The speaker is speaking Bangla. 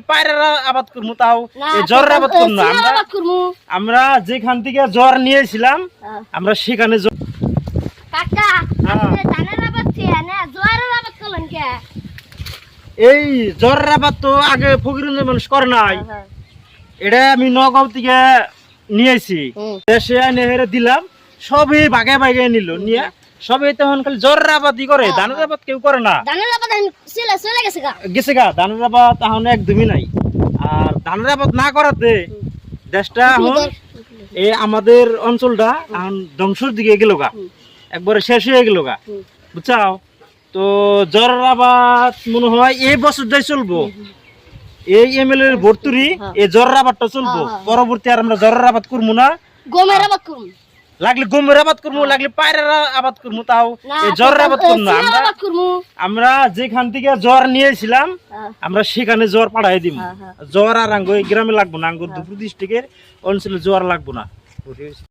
পায়রা আবাদ করব তাও। না, এই জ্বরের আবাদ করব আমরা আমরা যেখান থেকে জ্বর নিয়েছিলাম হ্যাঁ। আমরা সেখানে হ্যাঁ। আবাদ এই তো আগে ফকিরুল মানুষ করে নাই। হ্যাঁ, এটা আমি নগাঁও থেকে নিয়েছি। দেশে দিলাম সবই ভাগে ভাগে নিল নিয়ে সবই তখন খালি জ্বরের আবাদই করে হ্যাঁ, ধানের আবাদ কেউ করে না। ধানের আবাদ চলে গেছে গা। গেছে গা ধানের আবাদ এখন একদমই নাই। আর ধানের আবাদ না করাতে দেশটা এখন এই আমাদের অঞ্চলটা এখন ধ্বংসের দিকে গেল গা। একবারে শেষ হয়ে গেল গা। বুঝছাও? তো জ্বরের আবাদ মনে হয় এই বছরটাই চলবো। এই এমএলএ এর ভর্তুরি হ্যাঁ। এই জ্বরের আবাদটা চলবো। হ্যাঁ, হ্যাঁ। পরবর্তী আর আমরা জ্বরের আবাদ করব না। গমের আবাদ করুন লাগলে গমের আবাদ করব লাগলে পায়রার আবাদ করব তাও। জ্বরের আবাদ করব আমরা আমরা যেখান থেকে জ্বর নিয়েছিলাম হ্যাঁ, আমরা সেখানে জ্বর পাঠাই দিব হ্যাঁ, হ্যাঁ। জ্বর আর আঙ্গ গ্রামে লাগবো না আঙ্গুর দুপুর ডিস্ট্রিক্টের অঞ্চলে জ্বর লাগবো না।